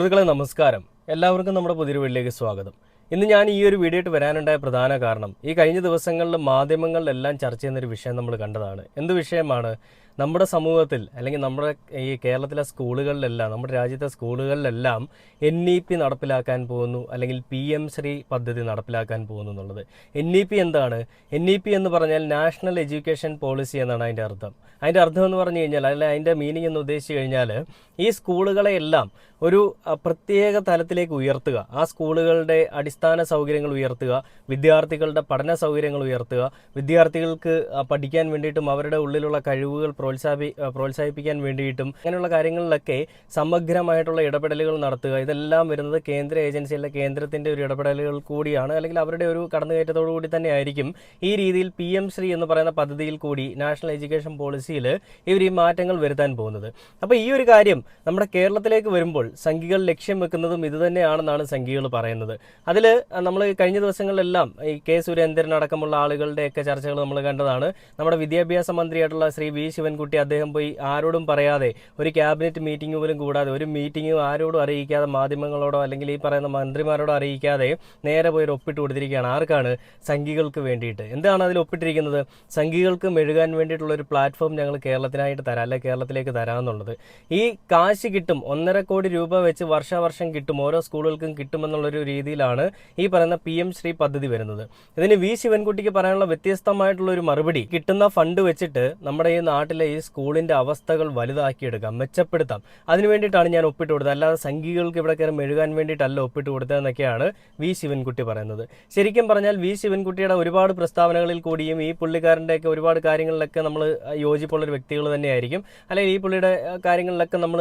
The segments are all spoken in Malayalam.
സുഹൃത്തുക്കളെ നമസ്കാരം. എല്ലാവർക്കും നമ്മുടെ പുതിയൊരു വീട്ടിലേക്ക് സ്വാഗതം. ഇന്ന് ഞാൻ ഈ ഒരു വീഡിയോ ആയിട്ട് വരാനുണ്ടായ പ്രധാന കാരണം ഈ കഴിഞ്ഞ ദിവസങ്ങളിൽ മാധ്യമങ്ങളിലെല്ലാം ചർച്ച ചെയ്യുന്ന ഒരു വിഷയം നമ്മൾ കണ്ടതാണ്. എന്ത് വിഷയമാണ്? നമ്മുടെ സമൂഹത്തിൽ അല്ലെങ്കിൽ നമ്മുടെ ഈ കേരളത്തിലെ സ്കൂളുകളിലെല്ലാം നമ്മുടെ രാജ്യത്തെ സ്കൂളുകളിലെല്ലാം എൻ ഇ പി നടപ്പിലാക്കാൻ പോകുന്നു അല്ലെങ്കിൽ പി എം ശ്രീ പദ്ധതി നടപ്പിലാക്കാൻ പോകുന്നു എന്നുള്ളത്. എൻ ഇ പി എന്താണ്? എൻ ഇ പി എന്ന് പറഞ്ഞാൽ നാഷണൽ എഡ്യൂക്കേഷൻ പോളിസി എന്നാണ് അതിന്റെ അർത്ഥം. അതിന്റെ അർത്ഥം എന്ന് പറഞ്ഞു കഴിഞ്ഞാൽ അല്ലെങ്കിൽ അതിന്റെ മീനിങ് എന്ന് ഉദ്ദേശിച്ചു കഴിഞ്ഞാൽ ഈ സ്കൂളുകളെ എല്ലാം ഒരു പ്രത്യേക തലത്തിലേക്ക് ഉയർത്തുക. ആ സ്കൂളുകളുടെ അടിസ്ഥാന സൗകര്യങ്ങൾ ഉയർത്തുക വിദ്യാർത്ഥികളുടെ പഠന സൗകര്യങ്ങൾ ഉയർത്തുക വിദ്യാർത്ഥികൾക്ക് പഠിക്കാൻ വേണ്ടിയിട്ടും അവരുടെ ഉള്ളിലുള്ള കഴിവുകൾ പ്രോത്സാഹി പ്രോത്സാഹിപ്പിക്കാൻ വേണ്ടിയിട്ടും അങ്ങനെയുള്ള കാര്യങ്ങളിലൊക്കെ സമഗ്രമായിട്ടുള്ള ഇടപെടലുകൾ നടത്തുക. ഇതെല്ലാം വരുന്നത് കേന്ദ്ര ഏജൻസി കേന്ദ്രത്തിന്റെ ഒരു ഇടപെടലുകൾ കൂടിയാണ്. അല്ലെങ്കിൽ അവരുടെ ഒരു കടന്നുകയറ്റത്തോടു കൂടി തന്നെ ആയിരിക്കും ഈ രീതിയിൽ പി എം ശ്രീ എന്ന് പറയുന്ന പദ്ധതിയിൽ കൂടി നാഷണൽ എഡ്യൂക്കേഷൻ പോളിസിയിൽ ഇവർ ഈ മാറ്റങ്ങൾ വരുത്താൻ പോകുന്നത്. അപ്പോൾ ഈ ഒരു കാര്യം നമ്മുടെ കേരളത്തിലേക്ക് വരുമ്പോൾ സംഘികൾ ലക്ഷ്യം വെക്കുന്നതും ഇതുതന്നെയാണെന്നാണ് സംഘികൾ പറയുന്നത്. അതിൽ നമ്മൾ കഴിഞ്ഞ ദിവസങ്ങളിലെല്ലാം ഈ കെ സുരേന്ദ്രൻ ആളുകളുടെയൊക്കെ ചർച്ചകൾ നമ്മൾ കണ്ടതാണ്. നമ്മുടെ വിദ്യാഭ്യാസ മന്ത്രിയായിട്ടുള്ള ശ്രീ വി ശിവൻകുട്ടി അദ്ദേഹം പോയി ആരോടും പറയാതെ ഒരു ക്യാബിനറ്റ് മീറ്റിംഗ് പോലും കൂടാതെ ഒരു മീറ്റിംഗ് ആരോടും അറിയിക്കാതെ മാധ്യമങ്ങളോടോ അല്ലെങ്കിൽ ഈ പറയുന്ന മന്ത്രിമാരോടോ അറിയിക്കാതെ നേരെ പോയി ഒപ്പിട്ട് കൊടുത്തിരിക്കുകയാണ്. ആർക്കാണ് സംഘികൾക്ക് വേണ്ടിയിട്ട്? എന്താണ് അതിൽ ഒപ്പിട്ടിരിക്കുന്നത്? സംഘികൾക്ക് മെഴുകാൻ വേണ്ടിയിട്ടുള്ള ഒരു പ്ലാറ്റ്ഫോം ഞങ്ങൾ കേരളത്തിനായിട്ട് തരാം അല്ലെ കേരളത്തിലേക്ക് തരാമെന്നുള്ളത്. ഈ കാശ് കിട്ടും ഒന്നര കോടി രൂപ വെച്ച് വർഷാവർഷം കിട്ടും ഓരോ സ്കൂളുകൾക്കും കിട്ടുമെന്നുള്ളൊരു രീതിയിലാണ് ഈ പറയുന്ന പി എം ശ്രീ പദ്ധതി വരുന്നത്. ഇതിന് വി ശിവൻകുട്ടിക്ക് പറയാനുള്ള വ്യത്യസ്തമായിട്ടുള്ള ഒരു മറുപടി കിട്ടുന്ന ഫണ്ട് വെച്ചിട്ട് നമ്മുടെ ഈ നാട്ടിലെ ഈ സ്കൂളിന്റെ അവസ്ഥകൾ വലുതാക്കിയെടുക്കാം മെച്ചപ്പെടുത്താം. അതിനു വേണ്ടിയിട്ടാണ് ഞാൻ ഒപ്പിട്ട് കൊടുത്തത്. അല്ലാതെ സംഘികൾക്ക് ഇവിടെ കയറി മെഴുകാൻ വേണ്ടിയിട്ടല്ല ഒപ്പിട്ട് കൊടുത്തതെന്നൊക്കെയാണ് വി. ശിവൻകുട്ടി പറയുന്നത്. ശരിക്കും പറഞ്ഞാൽ വി. ശിവൻകുട്ടിയുടെ ഒരുപാട് പ്രസ്താവനകളിൽ കൂടിയും ഈ പുള്ളിക്കാരന്റെയൊക്കെ ഒരുപാട് കാര്യങ്ങളിലൊക്കെ നമ്മൾ യോജിപ്പുള്ളൊരു വ്യക്തികൾ തന്നെയായിരിക്കും. അല്ലെങ്കിൽ ഈ പുള്ളിയുടെ കാര്യങ്ങളിലൊക്കെ നമ്മൾ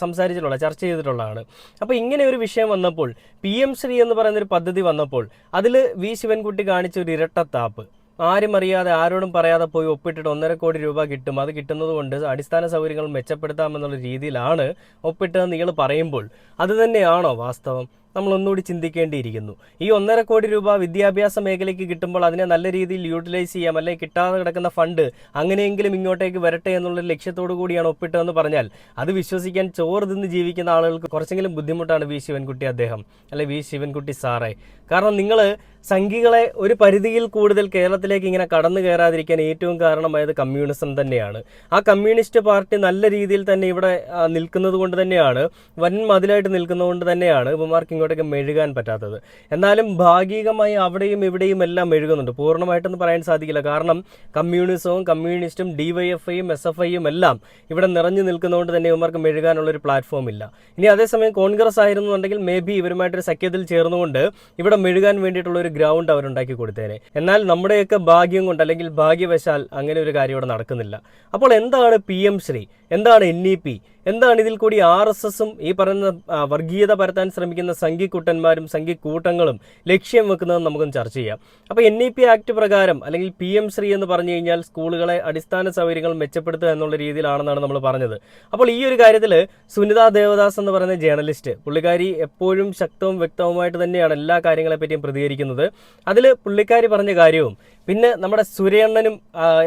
സംസാരിച്ചിട്ടുള്ള ചർച്ച ചെയ്തിട്ടുള്ളതാണ്. അപ്പോൾ ഇങ്ങനെ ഒരു വിഷയം വന്നപ്പോൾ പി. എം. ശ്രീ എന്ന് പറയുന്നൊരു പദ്ധതി വന്നപ്പോൾ അതിൽ വി. ശിവൻകുട്ടി കാണിച്ച ഒരു ഇരട്ടത്താപ്പ്. ആരും അറിയാതെ ആരോടും പറയാതെ പോയി ഒപ്പിട്ടിട്ട് ഒന്നര കോടി രൂപ കിട്ടും. അത് കിട്ടുന്നത് കൊണ്ട് അടിസ്ഥാന സൗകര്യങ്ങൾ മെച്ചപ്പെടുത്താമെന്നുള്ള രീതിയിലാണ് ഒപ്പിട്ടതെന്ന് നിങ്ങൾ പറയുമ്പോൾ. അത് തന്നെയാണോ വാസ്തവം? നമ്മൾ ഒന്നുകൂടി ചിന്തിക്കേണ്ടിയിരിക്കുന്നു. ഈ ഒന്നര കോടി രൂപ വിദ്യാഭ്യാസ മേഖലയ്ക്ക് കിട്ടുമ്പോൾ അതിനെ നല്ല രീതിയിൽ യൂട്ടിലൈസ് ചെയ്യാം അല്ലെങ്കിൽ കിട്ടാതെ കിടക്കുന്ന ഫണ്ട് അങ്ങനെയെങ്കിലും ഇങ്ങോട്ടേക്ക് വരട്ടെ എന്നുള്ള ലക്ഷ്യത്തോടു കൂടിയാണ് ഒപ്പിട്ടതെന്ന് പറഞ്ഞാൽ അത് വിശ്വസിക്കാൻ ചോറ് തിന്ന് ജീവിക്കുന്ന ആളുകൾക്ക് കുറച്ചെങ്കിലും ബുദ്ധിമുട്ടാണ് വി. ശിവൻകുട്ടി അദ്ദേഹം അല്ലെ? വി. ശിവൻകുട്ടി സാറേ. കാരണം നിങ്ങൾ സംഘികളെ ഒരു പരിധിയിൽ കൂടുതൽ കേരളത്തിലേക്ക് ഇങ്ങനെ കടന്നു കയറാതിരിക്കാൻ ഏറ്റവും കാരണമായത് കമ്മ്യൂണിസം തന്നെയാണ്. ആ കമ്മ്യൂണിസ്റ്റ് പാർട്ടി നല്ല രീതിയിൽ തന്നെ ഇവിടെ നിൽക്കുന്നത് കൊണ്ട് തന്നെയാണ് വൻ മതിലായിട്ട് നിൽക്കുന്നത് കൊണ്ട് തന്നെയാണ് ഇവന്മാർക്ക് ഇങ്ങോട്ടേക്ക് മെഴുകാൻ പറ്റാത്തത്. എന്നാലും ഭാഗികമായി അവിടെയും ഇവിടെയും എല്ലാം മെഴുകുന്നുണ്ട്. പൂർണമായിട്ടൊന്നും പറയാൻ സാധിക്കില്ല. കാരണം കമ്മ്യൂണിസവും കമ്മ്യൂണിസ്റ്റും ഡിവൈഎഫ്ഐയും എസ് എഫ് ഐയും എല്ലാം ഇവിടെ നിറഞ്ഞു നിൽക്കുന്നതുകൊണ്ട് തന്നെ ഇവന്മാർക്ക് മെഴുകാനുള്ളൊരു പ്ലാറ്റ്ഫോം ഇല്ല. ഇനി അതേസമയം കോൺഗ്രസ് ആയിരുന്നുണ്ടെങ്കിൽ മേ ബി ഇവരുമായിട്ടൊരു സഖ്യത്തിൽ ചേർന്നുകൊണ്ട് ഇവിടെ മെഴുകാൻ വേണ്ടിയിട്ടുള്ള ഒരു ഗ്രൗണ്ട് അവരുണ്ടാക്കി കൊടുത്തേനെ. എന്നാൽ നമ്മുടെയൊക്കെ ഭാഗ്യം കൊണ്ട് അല്ലെങ്കിൽ ഭാഗ്യവശാൽ അങ്ങനെ ഒരു കാര്യം ഇവിടെ നടക്കുന്നില്ല. അപ്പോൾ എന്താണ് പി എം ശ്രീ? എന്താണ് എൻ ഇ പി എന്താണ് ഇതിൽ കൂടി ആർ എസ് എസും ഈ പറയുന്ന വർഗീയത പരത്താൻ ശ്രമിക്കുന്ന സംഘിക്കുട്ടന്മാരും സംഘിക്കൂട്ടങ്ങളും ലക്ഷ്യം വെക്കുന്നതെന്ന് നമുക്കൊന്ന് ചർച്ച ചെയ്യാം. അപ്പോൾ എൻ ഇ പി ആക്ട് പ്രകാരം അല്ലെങ്കിൽ പി എം ശ്രീ എന്ന് പറഞ്ഞു കഴിഞ്ഞാൽ സ്കൂളുകളെ അടിസ്ഥാന സൗകര്യങ്ങൾ മെച്ചപ്പെടുത്തുക എന്നുള്ള രീതിയിലാണെന്നാണ് നമ്മൾ പറഞ്ഞത്. അപ്പോൾ ഈ ഒരു കാര്യത്തിൽ സുനിത ദേവദാസ് എന്ന് പറയുന്ന ജേർണലിസ്റ്റ് പുള്ളിക്കാരി എപ്പോഴും ശക്തവും വ്യക്തവുമായിട്ട് തന്നെയാണ് എല്ലാ കാര്യങ്ങളെപ്പറ്റിയും പ്രതികരിക്കുന്നത്. അതിൽ പുള്ളിക്കാരി പറഞ്ഞ കാര്യവും പിന്നെ നമ്മുടെ സുരേണ്ണനും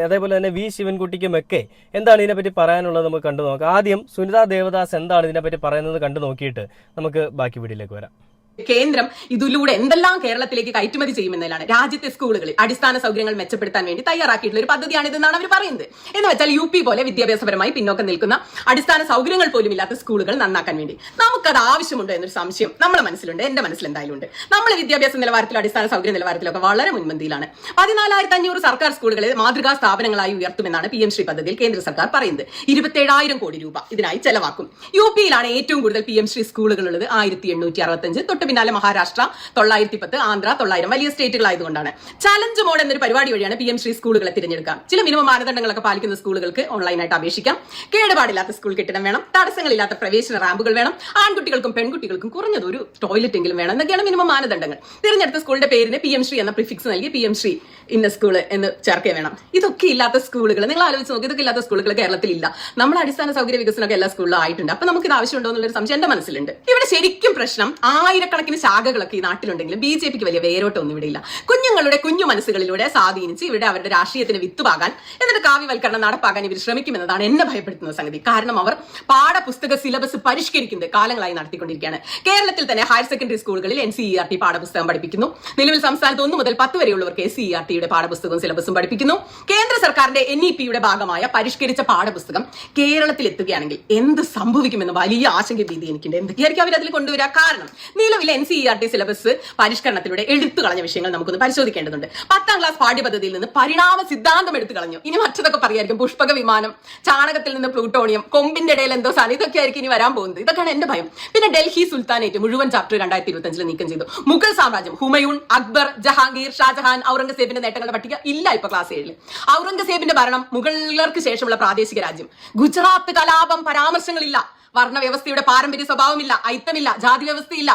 അതേപോലെ തന്നെ വി ശിവൻകുട്ടിക്കും ഒക്കെ എന്താണ് ഇതിനെപ്പറ്റി പറയാനുള്ളത് നമുക്ക് കണ്ടു നോക്കാം. ആദ്യം സുനിതാ ദേവദാസ് എന്താണ് ഇതിനെപ്പറ്റി പറയുന്നത് കണ്ടു നോക്കിയിട്ട് നമുക്ക് ബാക്കി വീഡിയോയിലേക്ക് വരാം. കേന്ദ്രം ഇതിലൂടെ എന്തെല്ലാം കേരളത്തിലേക്ക് കയറ്റുമതി ചെയ്യുമെന്നതിലാണ്. രാജ്യത്തെ സ്കൂളുകളിൽ അടിസ്ഥാന സൗകര്യങ്ങൾ മെച്ചപ്പെടുത്താൻ വേണ്ടി തയ്യാറാക്കിയിട്ടുള്ള ഒരു പദ്ധതിയാണിതെന്നാണ് അവർ പറയുന്നത്. എന്ന് വെച്ചാൽ യു പി പോലെ വിദ്യാഭ്യാസപരമായി പിന്നോക്കം നിൽക്കുന്ന അടിസ്ഥാന സൗകര്യങ്ങൾ പോലും ഇല്ലാത്ത സ്കൂളുകൾ നന്നാക്കാൻ വേണ്ടി. നമുക്കത് ആവശ്യമുണ്ടോ എന്നൊരു സംശയം നമ്മുടെ മനസ്സിലുണ്ട് എന്റെ മനസ്സിൽ എന്തായാലും ഉണ്ട് നമ്മൾ വിദ്യാഭ്യാസ നിലവാരത്തിലും അടിസ്ഥാന സൗകര്യ നിലവാരത്തിലൊക്കെ വളരെ മുൻപന്തിയിലാണ്. പതിനാലായിരത്തി അഞ്ഞൂറ് സർക്കാർ സ്കൂളുകളെ മാതൃകാ സ്ഥാപനങ്ങളായി ഉയർത്തുമെന്നാണ് പി എം ശ്രീ പദ്ധതിയിൽ കേന്ദ്ര സർക്കാർ പറയുന്നത്. ഇരുപത്തേഴായിരം കോടി രൂപ ഇതിനായി ചെലവാക്കും. യു പിയിലാണ് ഏറ്റവും കൂടുതൽ പി എം ശ്രീ സ്കൂളുകളുള്ളത് ആയിരത്തി എണ്ണൂറ്റി അറുപത്തഞ്ച് തൊട്ട് പിന്നാലെ മഹാരാഷ്ട്ര തൊള്ളായിരത്തി പത്ത് ആന്ധ്ര തൊള്ളായിരം വലിയ സ്റ്റേറ്റുകളായതുകൊണ്ടാണ്. ചലഞ്ച് മോഡ് എന്നൊരു പരിപാടി വഴിയാണ് പി എം ശ്രീ സ്കൂളുകളെ തിരഞ്ഞെടുക്കുക. ചില മിനിമം മാനദണ്ഡങ്ങളൊക്കെ പാലിക്കുന്ന സ്കൂളുകൾക്ക് ഓൺലൈനായിട്ട് അപേക്ഷിക്കാം. കേടുപാടില്ലാത്ത സ്കൂൾ കെട്ടിടം വേണം. തടസ്സങ്ങളില്ലാത്ത പ്രവേശന റാമ്പുകൾ വേണം. ആൺകുട്ടികൾക്കും പെൺകുട്ടികൾക്കും കുറഞ്ഞത് ഒരു ടോയ്ലറ്റ് എങ്കിലും വേണം. എന്നൊക്കെയാണ് മിനിമം മാനദണ്ഡങ്ങൾ. തിരഞ്ഞെടുത്ത സ്കൂളിന്റെ പേരിന് പി എം ശ്രീ എന്ന പ്രിഫിക്സ് നൽകി പി എം ശ്രീ ഇന്ന സ്കൂൾ എന്ന് ചേർക്കേ വേണം. ഇതൊക്കെ ഇല്ലാത്ത സ്കൂളുകൾ നിങ്ങൾ ആലോചിച്ച് നോക്കി ഇതൊക്കെ ഇല്ലാത്ത സ്കൂളുകൾ കേരളത്തിൽ ഇല്ല നമ്മുടെ അടിസ്ഥാന സൗകര്യ വികസനമൊക്കെ എല്ലാ സ്കൂളിലും ആയിട്ടുണ്ട്. അപ്പൊ നമുക്ക് ഇത് ആവശ്യമുണ്ടോ എന്നുള്ളൊരു സംശയം എന്റെ മനസ്സിലുണ്ട്. ഇവിടെ ശരിക്കും പ്രശ്നം ആയിരക്കണക്കിന് ശാഖകളൊക്കെ ഈ നാട്ടിലുണ്ടെങ്കിലും ബി ജെ പിക്ക് വലിയ വേരോട്ടൊന്നും ഇവിടെ ഇല്ല. കുഞ്ഞുങ്ങളുടെ കുഞ്ഞു മനസ്സുകളിലൂടെ സ്വാധീനിച്ച് ഇവിടെ അവരുടെ രാഷ്ട്രീയത്തിന് വിത്തുപാകാൻ എന്നിട്ട് കാവ്യവൽക്കരണം നടപ്പാക്കാൻ ഇവർ ശ്രമിക്കുമെന്നതാണ് എന്നെ ഭയപ്പെടുത്തുന്ന സംഗതി. കാരണം അവർ പാഠപുസ്തക സിലബസ് പരിഷ്കരിക്കുന്നത് കാലങ്ങളായി നടത്തിക്കൊണ്ടിരിക്കുകയാണ്. കേരളത്തിൽ തന്നെ ഹയർ സെക്കൻഡറി സ്കൂളുകളിൽ N C E R T പാഠപുസ്തകം പഠിപ്പിക്കുന്നു. നിലവിൽ സംസ്ഥാനത്ത് ഒന്ന് മുതൽ പത്ത് വരെയുള്ളവർക്ക് എസ് സി ഇ ആർ ടിയുടെ പാഠപുസ്തകവും സിലബസും പഠിപ്പിക്കുന്നു. കേന്ദ്ര സർക്കാരിന്റെ എൻ ഇ പിയുടെ ഭാഗമായ പരിഷ്കരിച്ച പാഠപുസ്തകം കേരളത്തിൽ എത്തുകയാണെങ്കിൽ എന്ത് സംഭവിക്കുമെന്ന് വലിയ ആശങ്ക രീതി എനിക്കുണ്ട്. എന്തൊക്കെയായിരിക്കും അവർ അതിൽ കൊണ്ടുവരിക കാരണം നിലവിലെ N C R T syllabus പരിഷ്കരണത്തിലൂടെ എടുത്തു കളഞ്ഞ വിഷയങ്ങൾ നമുക്കൊന്ന് പരിശോധിക്കേണ്ടതുണ്ട്. പത്താം ക്ലാസ് പാഠ്യപദ്ധതിയിൽ നിന്ന് പരിണാമ സിദ്ധാന്തം എടുത്തു കളഞ്ഞു. ഇനി മറ്റതൊക്കെ പറയായിരിക്കും. പുഷ്പക വിമാനം ചാണകത്തിൽ നിന്ന് പ്ലൂട്ടോണിയം കൊമ്പിന്റെ ഇടയിൽ എന്തോ സാധനം ഇതൊക്കെ ആയിരിക്കും ഇനി വരാൻ പോകുന്നത്. ഇതൊക്കെയാണ് എന്റെ ഭയം. പിന്നെ ഡൽഹി സുൽത്താനേറ്റ് മുഴുവൻ ചാപ്റ്റർ രണ്ടായിരത്തി ഇരുപത്തി നീക്കം ചെയ്തു. മുഗൾ സാമ്രാജ്യം ഹുമയൂൺ അക്ബർ ജഹാംഗീർ ഷാജഹാൻ ഔറംഗസേബിന്റെ നേട്ടങ്ങളുടെ പട്ടിക ഇല്ല ഇപ്പൊ ക്ലാസ് ഏഴിൽ. ഔറംഗസേബിന്റെ ഭരണം മുഗളർക്ക് ശേഷമുള്ള പ്രാദേശിക രാജ്യം. ഗുജറാത്ത് കലാപം പരാമർശങ്ങളില്ല. വർണ വ്യവസ്ഥയുടെ പാരമ്പര്യ സ്വഭാവമില്ല ഐത്തമില്ല ജാതി വ്യവസ്ഥയില്ല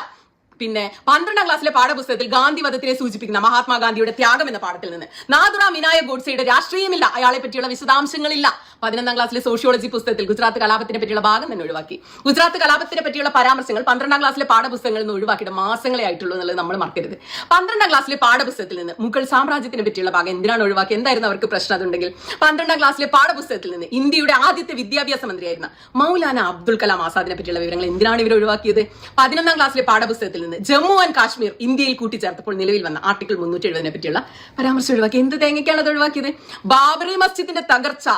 പിന്നെ പന്ത്രണ്ടാം ക്ലാസ്സിലെ പാഠപുസ്തകത്തിൽ ഗാന്ധി വധത്തിനെ സൂചിപ്പിക്കുന്ന മഹാത്മാഗാന്ധിയുടെ ത്യാഗം എന്ന പാഠത്തിൽ നിന്ന്. നാദുറ മിനായ ഗോഡ്സെയുടെ രാഷ്ട്രീയമില്ല. അയാളെ പറ്റിയുള്ള വിശദാംശങ്ങളില്ല. പതിനൊന്നാം ക്ലാസ്സിലെ സോഷ്യോളജി പുസ്തകത്തിൽ ഗുജറാത്ത് കലാപത്തിനെ പറ്റിയുള്ള ഭാഗം തന്നെ ഒഴിവാക്കി. ഗുജറാത്ത് കലാപത്തിനെ പറ്റിയുള്ള പരാമർശങ്ങൾ പന്ത്രണ്ടാം ക്ലാസ്സിലെ പാഠപുസ്തകങ്ങളിൽ നിന്ന് ഒഴിവാക്കിയിട്ട് മാസങ്ങളെ ആയിട്ടുള്ളൂ എന്നുള്ളത് നമ്മൾ മറക്കരുത്. പന്ത്രണ്ടാം ക്ലാസ്സിലെ പാഠപുസ്തകത്തിൽ നിന്ന് മുഗൾ സാമ്രാജ്യത്തിനെ പറ്റിയുള്ള ഭാഗം എന്തിനാണ് ഒഴിവാക്കി? എന്തായിരുന്നു അവർക്ക് പ്രശ്നം അതുണ്ടെങ്കിൽ? പന്ത്രണ്ടാം ക്ലാസ്സിലെ പാഠപുസ്തകത്തിൽ നിന്ന് ഇന്ത്യയുടെ ആദ്യത്തെ വിദ്യാഭ്യാസ മന്ത്രിയായിരുന്ന മൗലാന അബ്ദുൽ കലാം ആസാദിനെ പറ്റിയുള്ള വിവരങ്ങൾ എന്തിനാണ് ഇവർ ഒഴിവാക്കിയത്? പതിനൊന്നാം ക്ലാസ്സിലെ പാഠപുസ്തകത്തിൽ നിന്ന് ജമ്മു ആൻഡ് കാശ്മീർ ഇന്ത്യയിൽ കൂട്ടിച്ചേർത്തപ്പോൾ നിലവിൽ വന്ന ആർട്ടിക്കിൾ മുന്നൂറ്റി എഴുപതിനെ പറ്റിയുള്ള പരാമർശം ഒഴിവാക്കി. എന്ത് തേങ്ങയ്ക്കാണ് അത് ഒഴിവാക്കിയത്? ബാബറി മസ്ജിദിന്റെ തകർച്ച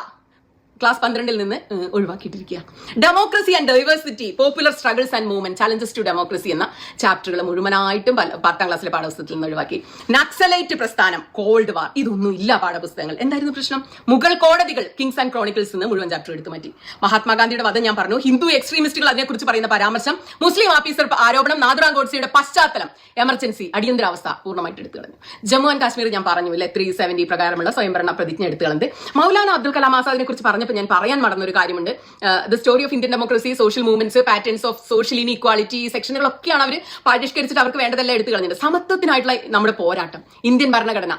ക്ലാസ് പന്ത്രണ്ടിൽ നിന്ന് ഒഴിവാക്കിയിട്ടിരിക്കുക. Democracy and diversity popular struggles and movement challenges to democracy എന്ന ചാപ്റ്ററുകൾ മുഴുവനായിട്ടും പത്താം ക്ലാസ്സിലെ പാഠപുസ്തകത്തിൽ നിന്ന് ഒഴിവാക്കി. നക്സലൈറ്റ് പ്രസ്ഥാനം കോൾഡ് വാർ ഇതൊന്നും ഇല്ല പാഠപുസ്തകങ്ങൾ. എന്തായിരുന്നു പ്രശ്നം? മുഗൾ കോടതികൾ കിങ്സ് ആൻഡ് ക്രോണിക്കിൾസ് നിന്ന് മുഴുവൻ ചാപ്റ്റർ എടുത്തു മാറ്റി. മഹാത്മാഗാന്ധിയുടെ വധം ഞാൻ പറഞ്ഞു. ഹിന്ദു എക്സ്ട്രീമിസ്റ്റുകൾ അതിനെക്കുറിച്ച് പറയുന്ന പരാമർശം മുസ്ലിം ഓഫീസർ ആരോപണം നാദുറാം ഗോഡ്സെയുടെ പശ്ചാത്തലം എമർജൻസി അടിയന്തരാവസ്ഥ പൂർണമായിട്ട് എടുത്തു കളഞ്ഞു. ജമ്മു ആൻഡ് കാശ്മീർ ഞാൻ പറഞ്ഞു ഇല്ലേ? ത്രീ സെവന്റി പ്രകാരമുള്ള സ്വയംഭരണ പ്രതിജ്ഞ എടുത്തു കളഞ്ഞത്. മൗലാന അബ്ദുൽ കലാം ആസാദിനെ കുറിച്ച് പറഞ്ഞപ്പോൾ ഞാൻ പറയാൻ മറന്ന ഒരു കാര്യമുണ്ട് the story of Indian democracy social movements patterns of social inequality സെക്ഷനുകളൊക്കെയാണ് അവർ പരിഷ്കരിച്ചിട്ട് അവർക്ക് വേണ്ടതെല്ലാം എടുത്തു കളഞ്ഞത്. സമത്വത്തിനായിട്ടുള്ള നമ്മുടെ പോരാട്ടം ഇന്ത്യൻ ഭരണഘടന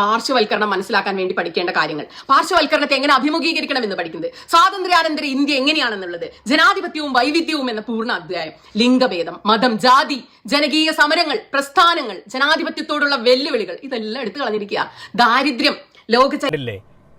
പാർശ്വവൽക്കരണം മനസ്സിലാക്കാൻ വേണ്ടി പഠിക്കേണ്ട കാര്യങ്ങൾ. പാർശ്വവൽക്കരണത്തെ എങ്ങനെ അഭിമുഖീകരിക്കണം എന്ന് പഠിക്കുന്നത്? സ്വാതന്ത്ര്യാനന്തര ഇന്ത്യ എങ്ങനെയാണെന്നുള്ളത് ജനാധിപത്യവും വൈവിധ്യവും എന്ന പൂർണ അധ്യായം ലിംഗഭേദം മതം ജാതി ജനകീയ സമരങ്ങൾ പ്രസ്ഥാനങ്ങൾ ജനാധിപത്യത്തോടുള്ള വെല്ലുവിളികൾ ഇതെല്ലാം എടുത്തു കളഞ്ഞിരിക്കുക. ദാരിദ്ര്യം ലോക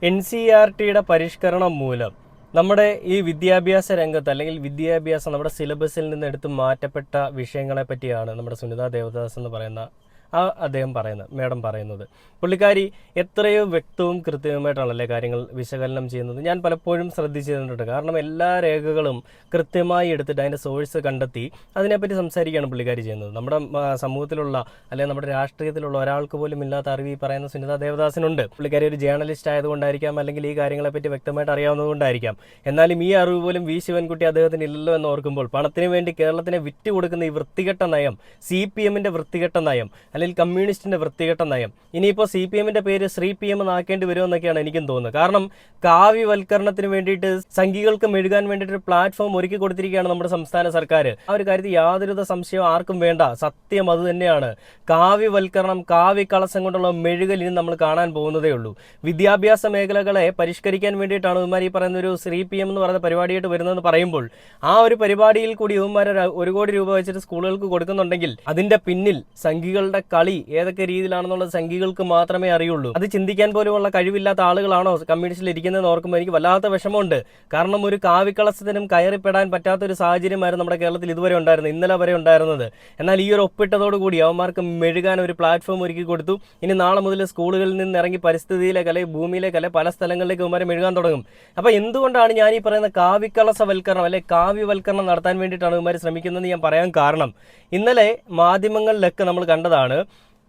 എൻ സി ആർ ടിയുടെ പരിഷ്കരണം മൂലം നമ്മുടെ ഈ വിദ്യാഭ്യാസ രംഗത്ത് അല്ലെങ്കിൽ വിദ്യാഭ്യാസം നമ്മുടെ സിലബസിൽ നിന്ന് എടുത്ത് മാറ്റപ്പെട്ട വിഷയങ്ങളെ പറ്റിയാണ് നമ്മുടെ സുനിത ദേവദാസ് എന്ന് പറയുന്ന ആ അദ്ദേഹം പറയുന്നത് മാഡം പറയുന്നത്. പുള്ളിക്കാരി എത്രയോ വ്യക്തവും കൃത്യവുമായിട്ടാണല്ലേ കാര്യങ്ങൾ വിശകലനം ചെയ്യുന്നത്. ഞാൻ പലപ്പോഴും ശ്രദ്ധിച്ചിട്ടുണ്ട്. കാരണം എല്ലാ രേഖകളും കൃത്യമായി എടുത്തിട്ട് അതിന്റെ സോഴ്സ് കണ്ടെത്തി അതിനെപ്പറ്റി സംസാരിക്കുകയാണ് പുള്ളിക്കാരി ചെയ്യുന്നത്. നമ്മുടെ സമൂഹത്തിലുള്ള അല്ലെങ്കിൽ നമ്മുടെ രാഷ്ട്രീയത്തിലുള്ള ഒരാൾക്ക് പോലും ഇല്ലാത്ത അറിവ് ഈ പറയുന്ന സുനിത ദേവദാസിനുണ്ട്. പുള്ളിക്കാരി ഒരു ജേർണലിസ്റ്റ് ആയതുകൊണ്ടായിരിക്കാം അല്ലെങ്കിൽ ഈ കാര്യങ്ങളെപ്പറ്റി വ്യക്തമായിട്ട് അറിയാവുന്നതുകൊണ്ടായിരിക്കാം. എന്നാലും ഈ അറിവ് പോലും വി ശിവൻകുട്ടി അദ്ദേഹത്തിന് ഇല്ലല്ലോ എന്ന് ഓർക്കുമ്പോൾ പണത്തിന് വേണ്ടി കേരളത്തിനെ വിറ്റ് കൊടുക്കുന്ന ഈ വൃത്തികെട്ട നയം സി പി എമ്മിന്റെ വൃത്തികെട്ട നയം അല്ലെങ്കിൽ കമ്മ്യൂണിസ്റ്റിന്റെ വൃത്തികെട്ട നയം. ഇനിയിപ്പോൾ സി പി എമ്മിന്റെ പേര് ശ്രീ പി എം എന്നാക്കേണ്ടി വരുമെന്നൊക്കെയാണ് എനിക്കും തോന്നുന്നത്. കാരണം കാവ്യവൽക്കരണത്തിന് വേണ്ടിയിട്ട് സംഘികൾക്ക് മെഴുകാൻ വേണ്ടിയിട്ട് ഒരു പ്ലാറ്റ്ഫോം ഒരുക്കി കൊടുത്തിരിക്കുകയാണ് നമ്മുടെ സംസ്ഥാന സർക്കാർ ആ ഒരു കാര്യത്തിൽ യാതൊരുവിധ സംശയം ആർക്കും വേണ്ട. സത്യം അത് തന്നെയാണ്. കാവ്യവൽക്കരണം കാവ്യകളസം കൊണ്ടുള്ള മെഴുകൽ ഇനി നമ്മൾ കാണാൻ പോകുന്നതേ ഉള്ളൂ. വിദ്യാഭ്യാസ മേഖലകളെ പരിഷ്കരിക്കാൻ വേണ്ടിയിട്ടാണ് ഇവന്മാർ ഈ പറയുന്ന ഒരു ശ്രീ പി എം എന്ന് പറയുന്ന പരിപാടിയായിട്ട് വരുന്നതെന്ന് പറയുമ്പോൾ ആ ഒരു പരിപാടിയിൽ കൂടി ഇവന്മാർ ഒരു കോടി രൂപ വെച്ചിട്ട് സ്കൂളുകൾക്ക് കൊടുക്കുന്നുണ്ടെങ്കിൽ അതിന്റെ പിന്നിൽ സംഘികളുടെ കളി ഏതൊക്കെ രീതിയിലാണെന്നുള്ള സംഘികൾക്ക് മാത്രമേ അറിയുള്ളൂ. അത് ചിന്തിക്കാൻ പോലുമുള്ള കഴിവില്ലാത്ത ആളുകളാണോ കമ്മ്യൂണിസ്റ്റിൽ ഇരിക്കുന്നതെന്ന് ഓർക്കുമ്പോൾ എനിക്ക് വല്ലാത്ത വിഷമമുണ്ട്. കാരണം ഒരു കാവിക്കളസത്തിനും കയറിപ്പെടാൻ പറ്റാത്ത ഒരു സാഹചര്യമായിരുന്നു നമ്മുടെ കേരളത്തിൽ ഇതുവരെ ഉണ്ടായിരുന്നത് ഇന്നലെ വരെ ഉണ്ടായിരുന്നത്. എന്നാൽ ഈ ഒരു ഒപ്പിട്ടതോടുകൂടി അവന്മാർക്ക് മെഴുകാൻ ഒരു പ്ലാറ്റ്ഫോം ഒരുക്കി കൊടുത്തു. ഇനി നാളെ മുതൽ സ്കൂളുകളിൽ നിന്ന് ഇറങ്ങി പരിസ്ഥിതിയിലേക്ക് അല്ലെങ്കിൽ ഭൂമിയിലേക്ക് അല്ലെങ്കിൽ പല സ്ഥലങ്ങളിലേക്ക് അവന്മാരെ മെഴുകാൻ തുടങ്ങും. അപ്പൊ എന്തുകൊണ്ടാണ് ഞാൻ ഈ പറയുന്ന കാവിക്കളസവൽക്കരണം അല്ലെ കാവ്യവൽക്കരണം നടത്താൻ വേണ്ടിയിട്ടാണ് ഇവന്മാർ ശ്രമിക്കുന്നതെന്ന് ഞാൻ പറയാൻ കാരണം. ഇന്നലെ മാധ്യമങ്ങളിലൊക്കെ നമ്മൾ കണ്ടതാണ്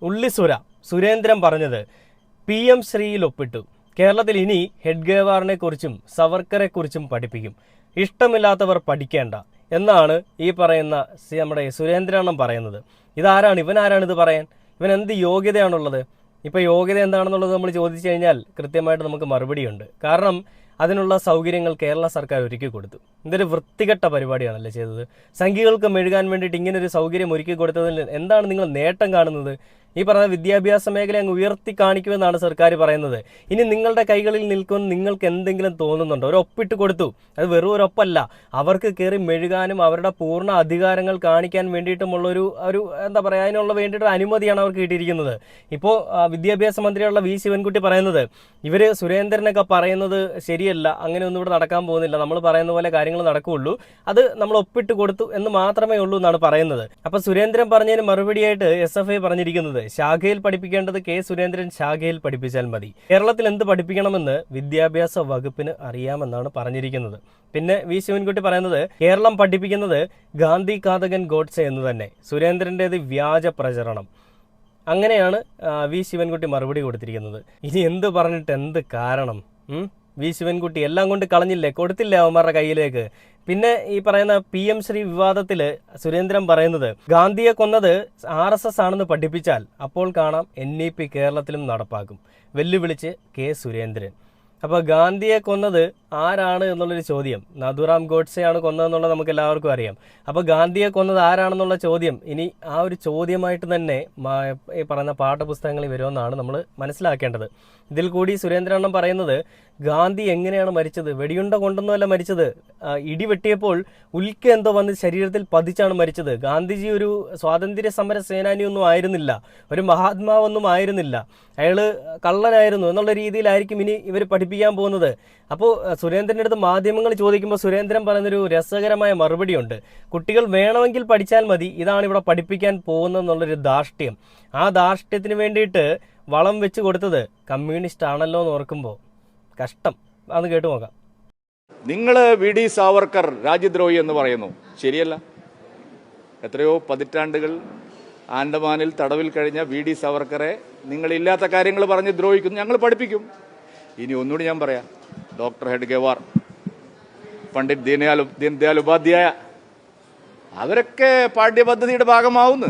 ഉള്ളിസുര സുരേന്ദ്രൻ പറഞ്ഞത് പി എം ശ്രീയിൽ ഒപ്പിട്ടു. കേരളത്തിൽ ഇനി ഹെഡ്ഗേവാറിനെ കുറിച്ചും സവർക്കറെ കുറിച്ചും പഠിപ്പിക്കും. ഇഷ്ടമില്ലാത്തവർ പഠിക്കേണ്ട എന്നാണ് ഈ പറയുന്ന നമ്മുടെ സുരേന്ദ്രണ്ണം പറയുന്നത്. ഇതാരാണ് ഇവൻ ആരാണ് ഇത് പറയാൻ? ഇവൻ എന്ത് യോഗ്യതയാണുള്ളത്? ഇപ്പോൾ യോഗ്യത എന്താണെന്നുള്ളത് നമ്മൾ ചോദിച്ചു കഴിഞ്ഞാൽ കൃത്യമായിട്ട് നമുക്ക് മറുപടിയുണ്ട്. കാരണം അതിനുള്ള സൗകര്യങ്ങൾ കേരള സർക്കാർ ഒരുക്കി കൊടുത്തു. ഇതൊരു വൃത്തികെട്ട പരിപാടിയാണല്ലേ ചെയ്തത്? സംഘികൾക്ക് മെഴുകാൻ വേണ്ടിയിട്ട് ഇങ്ങനെ ഒരു സൗകര്യം ഒരുക്കി കൊടുത്തതിൽ എന്താണ് നിങ്ങൾ നേട്ടം കാണുന്നത്? ഈ പറഞ്ഞ വിദ്യാഭ്യാസ മേഖല അങ്ങ് ഉയർത്തി കാണിക്കുമെന്നാണ് സർക്കാർ പറയുന്നത്. ഇനി നിങ്ങളുടെ കൈകളിൽ നിൽക്കുമെന്ന് നിങ്ങൾക്ക് എന്തെങ്കിലും തോന്നുന്നുണ്ടോ? ഒരു ഒപ്പിട്ട് കൊടുത്തു. അത് വെറും ഒരു ഒപ്പല്ല. അവർക്ക് കയറി മെഴുകാനും അവരുടെ പൂർണ അധികാരങ്ങൾ കാണിക്കാൻ വേണ്ടിയിട്ടുമുള്ള ഒരു ഒരു എന്താ പറയുക അതിനുള്ള വേണ്ടിയിട്ട് അനുമതിയാണ് അവർക്ക് കിട്ടിയിരിക്കുന്നത്. ഇപ്പോൾ വിദ്യാഭ്യാസ മന്ത്രിയുള്ള വി. ശിവൻകുട്ടി പറയുന്നത് ഇവർ സുരേന്ദ്രനൊക്കെ പറയുന്നത് ശരിയല്ല അങ്ങനെയൊന്നും ഇവിടെ നടക്കാൻ പോകുന്നില്ല. നമ്മൾ പറയുന്ന പോലെ കാര്യങ്ങൾ നടക്കുകയുള്ളൂ. അത് നമ്മൾ ഒപ്പിട്ട് കൊടുത്തു എന്ന് മാത്രമേ ഉള്ളൂ എന്നാണ് പറയുന്നത്. അപ്പൊ സുരേന്ദ്രൻ പറഞ്ഞതിന് മറുപടിയായിട്ട് എസ് എഫ് ഐ പറഞ്ഞിരിക്കുന്നത് ശാഖയിൽ പഠിപ്പിക്കേണ്ടത് കെ സുരേന്ദ്രൻ ശാഖയിൽ പഠിപ്പിച്ചാൽ മതി. കേരളത്തിൽ എന്ത് പഠിപ്പിക്കണമെന്ന് വിദ്യാഭ്യാസ വകുപ്പിന് അറിയാമെന്നാണ് പറഞ്ഞിരിക്കുന്നത്. പിന്നെ വി ശിവൻകുട്ടി പറയുന്നത് കേരളം പഠിപ്പിക്കുന്നത് ഗാന്ധി കാതകൻ ഗോഡ്സെ എന്ന് തന്നെ സുരേന്ദ്രന്റെത് വ്യാജ പ്രചരണം. അങ്ങനെയാണ് വി ശിവൻകുട്ടി മറുപടി കൊടുത്തിരിക്കുന്നത്. ഇനി എന്ത് പറഞ്ഞിട്ട് എന്ത് കാരണം? വി ശിവൻകുട്ടി എല്ലാം കൊണ്ട് കളഞ്ഞില്ലേ? കൊടുത്തില്ലേ അവന്മാരുടെ കയ്യിലേക്ക്? പിന്നെ ഈ പറയുന്ന പി എം ശ്രീ വിവാദത്തിൽ സുരേന്ദ്രൻ പറയുന്നത് ഗാന്ധിയെ കൊന്നത് ആർ എസ് എസ് ആണെന്ന് പഠിപ്പിച്ചാൽ അപ്പോൾ കാണാം എൻ ഇ പി കേരളത്തിലും നടപ്പാക്കും. വെല്ലുവിളിച്ച് കെ സുരേന്ദ്രൻ. അപ്പോൾ ഗാന്ധിയെ കൊന്നത് ആരാണ് എന്നുള്ളൊരു ചോദ്യം. നഥുറാം ഗോഡ്സെയാണ് കൊന്നതെന്നുള്ളത് നമുക്ക് എല്ലാവർക്കും അറിയാം. അപ്പോൾ ഗാന്ധിയെ കൊന്നത് ആരാണെന്നുള്ള ചോദ്യം ഇനി ആ ഒരു ചോദ്യമായിട്ട് തന്നെ ഈ പറയുന്ന പാഠപുസ്തകങ്ങളിൽ വരുമെന്നാണ് നമ്മൾ മനസ്സിലാക്കേണ്ടത്. ഇതിൽ കൂടി സുരേന്ദ്രണ്ണം പറയുന്നത് ഗാന്ധി എങ്ങനെയാണ് മരിച്ചത്? വെടിയുണ്ട കൊണ്ടൊന്നുമല്ല മരിച്ചത്. ഇടി വെട്ടിയപ്പോൾ ഉൽക്ക എന്തോ വന്ന് ശരീരത്തിൽ പതിച്ചാണ് മരിച്ചത്. ഗാന്ധിജി ഒരു സ്വാതന്ത്ര്യ സമര സേനാനിയൊന്നും ആയിരുന്നില്ല. ഒരു മഹാത്മാവൊന്നും ആയിരുന്നില്ല. അയാൾ കള്ളനായിരുന്നു എന്നുള്ള രീതിയിലായിരിക്കും ഇനി ഇവർ പഠിപ്പിക്കാൻ പോകുന്നത്. അപ്പോൾ സുരേന്ദ്രന്റെ അടുത്ത് മാധ്യമങ്ങൾ ചോദിക്കുമ്പോൾ സുരേന്ദ്രൻ പറയുന്നൊരു രസകരമായ മറുപടിയുണ്ട്. കുട്ടികൾ വേണമെങ്കിൽ പഠിച്ചാൽ മതി. ഇതാണ് ഇവിടെ പഠിപ്പിക്കാൻ പോകുന്നതെന്നുള്ളൊരു ധാർഷ്ട്യം. ആ ധാർഷ്ട്യത്തിന് വേണ്ടിയിട്ട് വളം വെച്ച് കൊടുത്തത് കമ്മ്യൂണിസ്റ്റ് ആണല്ലോ എന്ന് ഓർക്കുമ്പോൾ കഷ്ടം. അത് കേട്ടു നോക്കാം. നിങ്ങൾ വി ഡി സാവർക്കർ രാജ്യദ്രോഹി എന്ന് പറയുന്നു. ശരിയല്ല? എത്രയോ പതിറ്റാണ്ടുകൾ ആൻഡമാനിൽ തടവിൽ കഴിഞ്ഞ വി ഡി സാവർക്കറെ നിങ്ങൾ ഇല്ലാത്ത കാര്യങ്ങൾ പറഞ്ഞ് ദ്രോഹിക്കുന്നു. ഞങ്ങൾ പഠിപ്പിക്കും. ഇനി ഒന്നുകൂടി ഞാൻ പറയാം. ഡോക്ടർ ഹെഡ്ഗേവാർ പണ്ഡിറ്റ് ദീനയാൽ ദീൻദയാൽ ഉപാധ്യായ അവരൊക്കെ പാഠ്യപദ്ധതിയുടെ ഭാഗമാവുന്നു.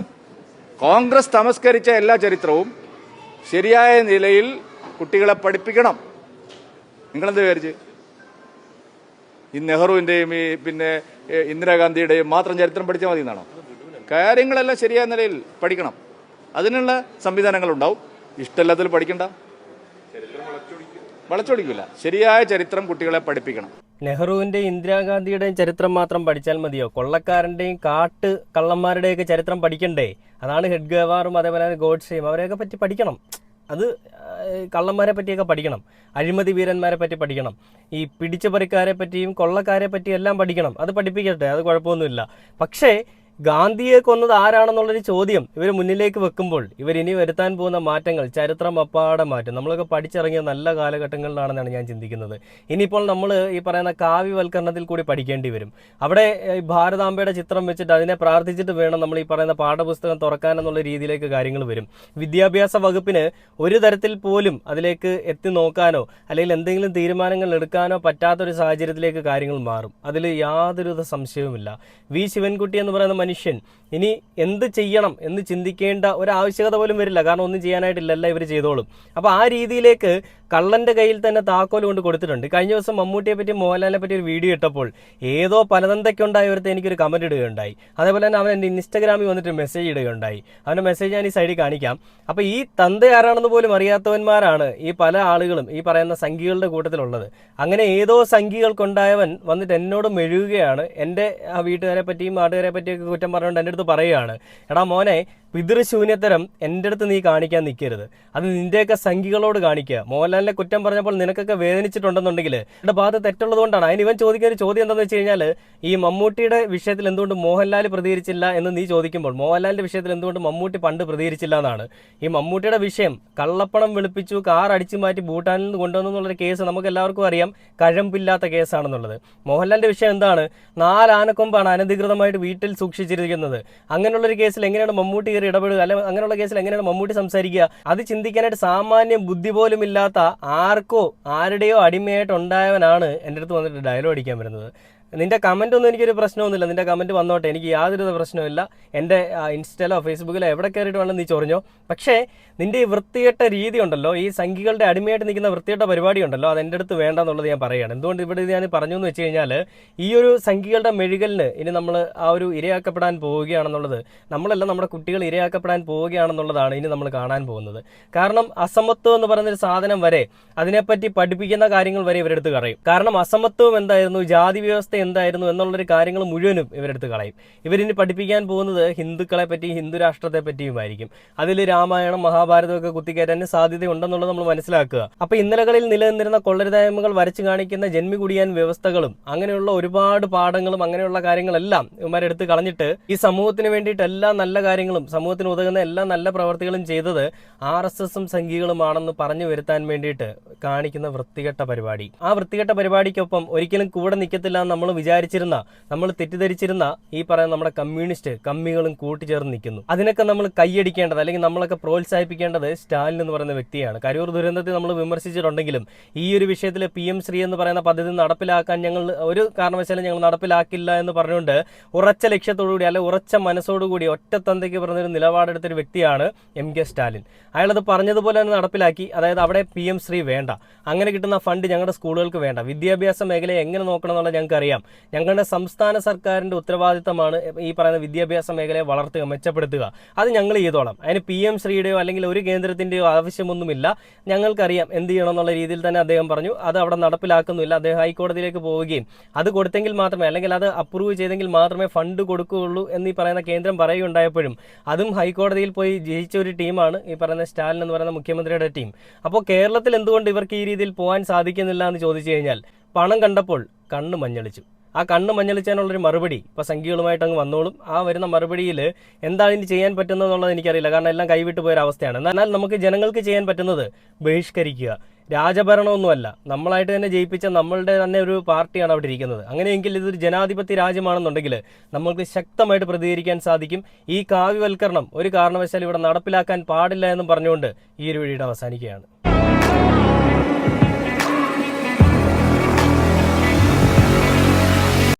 കോൺഗ്രസ് തമസ്കരിച്ച എല്ലാ ചരിത്രവും ശരിയായ നിലയിൽ കുട്ടികളെ പഠിപ്പിക്കണം. നിങ്ങളെന്ത് വിചാരിച്ച്? ഈ നെഹ്റുവിന്റെയും ഈ പിന്നെ ഇന്ദിരാഗാന്ധിയുടെയും മാത്രം ചരിത്രം പഠിച്ചാൽ മതി എന്നാണോ കാര്യങ്ങളെല്ലാം ശരിയായ നിലയിൽ പഠിക്കണം. അതിനുള്ള സംവിധാനങ്ങളുണ്ടാവും. ഇഷ്ടമല്ലാത്തതിൽ പഠിക്കണ്ട. വളച്ചൊടിക്കില്ല ശരിയായ ചരിത്രം കുട്ടികളെ പഠിപ്പിക്കണം. നെഹ്റുവിന്റെയും ഇന്ദിരാഗാന്ധിയുടെയും ചരിത്രം മാത്രം പഠിച്ചാൽ മതിയോ? കൊള്ളക്കാരന്റെയും കാട്ട് കള്ളന്മാരുടെയൊക്കെ ചരിത്രം പഠിക്കണ്ടേ? അതാണ് ഹെഡ്ഗവാറും അതേപോലെ തന്നെ ഗോഡ്സെയും അവരെയൊക്കെ പറ്റി പഠിക്കണം. അത് കള്ളന്മാരെ പറ്റിയൊക്കെ പഠിക്കണം. അഴിമതി വീരന്മാരെ പറ്റി പഠിക്കണം. ഈ പിടിച്ചുപറിക്കാരെ പറ്റിയും കൊള്ളക്കാരെ പറ്റിയും എല്ലാം പഠിക്കണം. അത് പഠിപ്പിക്കട്ടെ അത് കുഴപ്പമൊന്നുമില്ല. പക്ഷേ ഗാന്ധിയെ കൊന്നത് ആരാണെന്നുള്ളൊരു ചോദ്യം ഇവർ മുന്നിലേക്ക് വെക്കുമ്പോൾ ഇവർ ഇനി വരുത്താൻ പോകുന്ന മാറ്റങ്ങൾ ചരിത്രം അപ്പാടെ മാറ്റും. നമ്മളൊക്കെ പഠിച്ചിറങ്ങിയ നല്ല കാലഘട്ടങ്ങളിലാണെന്നാണ് ഞാൻ ചിന്തിക്കുന്നത്. ഇനിയിപ്പോൾ നമ്മൾ ഈ പറയുന്ന കാവ്യവൽക്കരണത്തിൽ കൂടി പഠിക്കേണ്ടി വരും. അവിടെ ഭാരതാംബയുടെ ചിത്രം വെച്ചിട്ട് അതിനെ പ്രാർത്ഥിച്ചിട്ട് വേണം നമ്മൾ ഈ പറയുന്ന പാഠപുസ്തകം തുറക്കാൻ എന്നുള്ള രീതിയിലേക്ക് കാര്യങ്ങൾ വരും. വിദ്യാഭ്യാസ വകുപ്പിന് ഒരു തരത്തിൽ പോലും അതിലേക്ക് എത്തി നോക്കാനോ അല്ലെങ്കിൽ എന്തെങ്കിലും തീരുമാനങ്ങൾ എടുക്കാനോ പറ്റാത്തൊരു സാഹചര്യത്തിലേക്ക് കാര്യങ്ങൾ മാറും. അതിൽ യാതൊരുവിധ സംശയവുമില്ല. വി. ശിവൻകുട്ടി എന്ന് പറയുന്ന മനുഷ്യൻ ഇനി എന്ത് ചെയ്യണം എന്ന് ചിന്തിക്കേണ്ട ഒരു ആവശ്യകത പോലും വരില്ല. കാരണം ഒന്നും ചെയ്യാനായിട്ടില്ലല്ല ഇവർ ചെയ്തോളും. അപ്പോൾ ആ രീതിയിലേക്ക് കള്ളന്റെ കയ്യിൽ തന്നെ താക്കോൽ കൊണ്ട് കൊടുത്തിട്ടുണ്ട്. കഴിഞ്ഞ ദിവസം മമ്മൂട്ടിയെ പറ്റി മോഹൻലാലിനെ പറ്റി ഒരു വീഡിയോ ഇട്ടപ്പോൾ ഏതോ പലതന്തയ്ക്കുണ്ടായ എനിക്ക് എനിക്കൊരു കമന്റ് ഇടുകയുണ്ടായി. അതേപോലെ തന്നെ അവൻ എന്റെ ഇൻസ്റ്റാഗ്രാമിൽ വന്നിട്ട് മെസ്സേജ് ഇടുകയുണ്ടായി. അവന്റെ മെസ്സേജ് ഞാൻ ഈ സൈഡിൽ കാണിക്കാം. അപ്പോൾ ഈ തന്ത ആരാണെന്ന് പോലും അറിയാത്തവന്മാരാണ് ഈ പല ആളുകളും ഈ പറയുന്ന സംഖ്യകളുടെ കൂട്ടത്തിലുള്ളത്. അങ്ങനെ ഏതോ സംഖ്യകൾക്കുണ്ടായവൻ വന്നിട്ട് എന്നോട് മെഴുകുകയാണ്. എന്റെ ആ വീട്ടുകാരെ പറ്റിയും നാട്ടുകാരെ പറ്റിയൊക്കെ കുറ്റം പറഞ്ഞുകൊണ്ട് എന്റെ അടുത്ത് പറയുകയാണ്. എടാ മോനെ പിതൃശൂന്യത്തരം എന്റെ അടുത്ത് നീ കാണിക്കാൻ നിൽക്കരുത്. അത് നിന്റെയൊക്കെ സംഖികളോട് കാണിക്കുക. മോഹൻലാലിനെ കുറ്റം പറഞ്ഞപ്പോൾ നിനക്കൊക്കെ വേദനിച്ചിട്ടുണ്ടെന്നുണ്ടെങ്കിൽ എന്റെ ഭാഗത്ത് തെറ്റുള്ളത് കൊണ്ടാണ് അതിന് ഇവൻ ചോദിക്കുന്ന ഒരു ചോദ്യം എന്താണെന്ന് വെച്ച് കഴിഞ്ഞാൽ ഈ മമ്മൂട്ടിയുടെ വിഷയത്തിൽ എന്തുകൊണ്ട് മോഹൻലാൽ പ്രതികരിച്ചില്ല എന്ന് നീ ചോദിക്കുമ്പോൾ മോഹൻലാലിന്റെ വിഷയത്തിൽ എന്തുകൊണ്ട് മമ്മൂട്ടി പണ്ട് പ്രതികരിച്ചില്ല എന്നാണ്. ഈ മമ്മൂട്ടിയുടെ വിഷയം കള്ളപ്പണം വിളിപ്പിച്ചു കാർ അടിച്ചു മാറ്റി ഭൂട്ടാനിൽ നിന്ന് കൊണ്ടുവന്നു എന്നുള്ളൊരു കേസ് നമുക്ക് എല്ലാവർക്കും അറിയാം. കഴമ്പില്ലാത്ത കേസാണെന്നുള്ളത്. മോഹൻലാലിന്റെ വിഷയം എന്താണ്? നാല് ആനക്കൊമ്പാണ് അനധികൃതമായിട്ട് വീട്ടിൽ സൂക്ഷിച്ചിരിക്കുന്നത്. അങ്ങനെയുള്ളൊരു കേസിൽ എങ്ങനെയാണ് മമ്മൂട്ടി കയറി ഇടപെടുക അല്ലെ അങ്ങനെയുള്ള കേസിൽ എങ്ങനെയാണ് മമ്മൂട്ടി സംസാരിക്കുക? അത് ചിന്തിക്കാനായിട്ട് സാമാന്യം ബുദ്ധി പോലും ഇല്ലാത്ത ആർക്കോ ആരുടെയോ അടിമയായിട്ട് ഉണ്ടായവനാണ് എന്റെ അടുത്ത് വന്നിട്ട് ഡയലോഗ് അടിക്കാൻ വരുന്നത്. നിന്റെ കമന്റ് ഒന്നും എനിക്കൊരു പ്രശ്നമൊന്നുമില്ല. നിന്റെ കമന്റ് വന്നോട്ടെ. എനിക്ക് യാതൊരു പ്രശ്നമില്ല എന്റെ ഇൻസ്റ്റയിലോ ഫേസ്ബുക്കിലോ എവിടെ കയറിയിട്ട് വേണം നീ ചൊറിഞ്ഞോ. പക്ഷേ നിന്റെ ഈ വൃത്തികെട്ട രീതി ഉണ്ടല്ലോ ഈ സംഖ്യകളുടെ അടിമയായിട്ട് നിൽക്കുന്ന വൃത്തികെട്ട പരിപാടി ഉണ്ടല്ലോ അത് എന്റെ അടുത്ത് വേണ്ടെന്നുള്ളത് ഞാൻ പറയുകയാണ്. എന്തുകൊണ്ട് ഇവിടെ ഞാൻ പറഞ്ഞു എന്ന് വെച്ച് കഴിഞ്ഞാൽ ഈ ഒരു സംഖ്യകളുടെ മെഴുകലിന് ഇനി നമ്മൾ ആ ഒരു ഇരയാക്കപ്പെടാൻ പോവുകയാണെന്നുള്ളത് നമ്മളല്ല നമ്മുടെ കുട്ടികൾ ഇരയാക്കപ്പെടാൻ പോവുകയാണെന്നുള്ളതാണ് ഇനി നമ്മൾ കാണാൻ പോകുന്നത്. കാരണം അസമത്വം എന്ന് പറയുന്നൊരു സാധനം വരെ അതിനെപ്പറ്റി പഠിപ്പിക്കുന്ന കാര്യങ്ങൾ വരെ ഇവരെടുത്ത് കളയും. കാരണം അസമത്വം എന്തായിരുന്നു? ജാതി വ്യവസ്ഥ എന്തായിരുന്നു എന്നുള്ളൊരു കാര്യങ്ങൾ മുഴുവനും ഇവരെടുത്ത് കളയും. ഇവരിനി പഠിപ്പിക്കാൻ പോകുന്നത് ഹിന്ദുക്കളെ പറ്റി ഹിന്ദു രാഷ്ട്രത്തെ പറ്റിയുമായിരിക്കും. അതിൽ രാമായണം മഹാഭാരതം ഒക്കെ കുത്തിക്കയറ്റാൻ സാധ്യതയുണ്ടെന്നുള്ളത് നമ്മൾ മനസ്സിലാക്കുക. അപ്പൊ ഇന്നലകളിൽ നിലനിന്നിരുന്ന കൊള്ളരുതായ്മകൾ വരച്ചു കാണിക്കുന്ന ജന്മി കുടിയാൻ വ്യവസ്ഥകളും അങ്ങനെയുള്ള ഒരുപാട് പാഠങ്ങളും അങ്ങനെയുള്ള കാര്യങ്ങളെല്ലാം ഇവന്മാരെടുത്ത് കളഞ്ഞിട്ട് ഈ സമൂഹത്തിന് വേണ്ടിയിട്ട് എല്ലാ നല്ല കാര്യങ്ങളും സമൂഹത്തിന് ഉതകുന്ന എല്ലാ നല്ല പ്രവർത്തികളും ചെയ്തത് ആർ എസ് എസും സംഘികളുമാണെന്ന് പറഞ്ഞു വരുത്താൻ വേണ്ടിയിട്ട് കാണിക്കുന്ന വൃത്തികെട്ട പരിപാടി. ആ വൃത്തികെട്ട പരിപാടിക്കൊപ്പം ഒരിക്കലും കൂടെ നിൽക്കത്തില്ല നമ്മൾ വിചാരിച്ചിരുന്ന നമ്മൾ തെറ്റിദ്ധരിച്ചിരുന്ന ഈ പറയുന്ന നമ്മുടെ കമ്മ്യൂണിസ്റ്റ് കമ്മികളും കൂട്ടിച്ചേർന്ന് നിൽക്കുന്നു. അതിനൊക്കെ നമ്മൾ കൈയടിക്കേണ്ടത് അല്ലെങ്കിൽ നമ്മളൊക്കെ പ്രോത്സാഹിപ്പിക്കേണ്ടത് സ്റ്റാലിൻ എന്ന് പറയുന്ന വ്യക്തിയാണ്. കരൂർ ദുരന്തത്തെ നമ്മൾ വിമർശിച്ചിട്ടുണ്ടെങ്കിലും ഈ ഒരു വിഷയത്തിൽ പി എം ശ്രീ എന്ന് പറയുന്ന പദ്ധതി നടപ്പിലാക്കാൻ ഞങ്ങൾ ഒരു കാരണവശാലും ഞങ്ങൾ നടപ്പിലാക്കില്ല എന്ന് പറഞ്ഞുകൊണ്ട് ഉറച്ച ലക്ഷ്യത്തോടുകൂടി അല്ലെ ഉറച്ച മനസ്സോടുകൂടി ഒറ്റത്തന്തയ്ക്ക് പറഞ്ഞൊരു നിലപാടെടുത്തൊരു വ്യക്തിയാണ് എം കെ സ്റ്റാലിൻ. അയാളത് പറഞ്ഞതുപോലെ തന്നെ നടപ്പിലാക്കി അതായത് അവിടെ പി എം ശ്രീ വേണ്ട. അങ്ങനെ കിട്ടുന്ന ഫണ്ട് ഞങ്ങളുടെ സ്കൂളുകൾക്ക് വേണ്ട. വിദ്യാഭ്യാസ മേഖലയെ എങ്ങനെ നോക്കണം എന്നുള്ളത് ഞങ്ങൾക്ക് അറിയാം. ഞങ്ങളുടെ സംസ്ഥാന സർക്കാരിന്റെ ഉത്തരവാദിത്തമാണ് ഈ പറയുന്ന വിദ്യാഭ്യാസ മേഖലയെ വളർത്തുക മെച്ചപ്പെടുത്തുക. അത് ഞങ്ങൾ ചെയ്തോളാം. അതിന് പി എം ശ്രീയുടെയോ അല്ലെങ്കിൽ ഒരു കേന്ദ്രത്തിന്റെയോ ആവശ്യമൊന്നുമില്ല. ഞങ്ങൾക്കറിയാം എന്ത് ചെയ്യണം എന്നുള്ള രീതിയിൽ തന്നെ അദ്ദേഹം പറഞ്ഞു. അത് അവിടെ നടപ്പിലാക്കുന്നില്ല അദ്ദേഹം ഹൈക്കോടതിയിലേക്ക് പോവുകയും അത് കൊടുത്തെങ്കിൽ മാത്രമേ അല്ലെങ്കിൽ അത് അപ്രൂവ് ചെയ്തെങ്കിൽ മാത്രമേ ഫണ്ട് കൊടുക്കുകയുള്ളൂ എന്ന് ഈ പറയുന്ന കേന്ദ്രം പറയുകയുണ്ടായപ്പോഴും അതും ഹൈക്കോടതിയിൽ പോയി ജയിച്ച ഒരു ടീമാണ് ഈ പറയുന്ന സ്റ്റാലിൻ എന്ന് പറയുന്ന മുഖ്യമന്ത്രിയുടെ ടീം. അപ്പോൾ കേരളത്തിൽ എന്തുകൊണ്ട് ഇവർക്ക് ഈ രീതിയിൽ പോകാൻ സാധിക്കുന്നില്ല എന്ന് ചോദിച്ചു കഴിഞ്ഞാൽ പണം കണ്ടപ്പോൾ കണ്ണ് മഞ്ഞളിച്ചു. ആ കണ്ണ് മഞ്ഞളിച്ചാനുള്ളൊരു മറുപടി ഇപ്പോൾ സംഖ്യകളുമായിട്ട് അങ്ങ് വന്നോളും. ആ വരുന്ന മറുപടിയിൽ എന്താണ് ഇനി ചെയ്യാൻ പറ്റുന്നതെന്നുള്ളത് എനിക്കറിയില്ല. കാരണം എല്ലാം കൈവിട്ട് പോയൊരു അവസ്ഥയാണ്. എന്നാൽ നമുക്ക് ജനങ്ങൾക്ക് ചെയ്യാൻ പറ്റുന്നത് ബഹിഷ്കരിക്കുക. രാജഭരണമൊന്നുമല്ല. നമ്മളായിട്ട് തന്നെ ജയിപ്പിച്ച നമ്മളുടെ തന്നെ ഒരു പാർട്ടിയാണ് അവിടെ ഇരിക്കുന്നത്. അങ്ങനെയെങ്കിൽ ഇതൊരു ജനാധിപത്യ രാജ്യമാണെന്നുണ്ടെങ്കിൽ നമ്മൾക്ക് ശക്തമായിട്ട് പ്രതികരിക്കാൻ സാധിക്കും. ഈ കാവ്യവൽക്കരണം ഒരു കാരണവശാലും ഇവിടെ നടപ്പിലാക്കാൻ പാടില്ല എന്നും പറഞ്ഞുകൊണ്ട് ഈ ഒരു വീഡിയോ അവസാനിക്കുകയാണ്.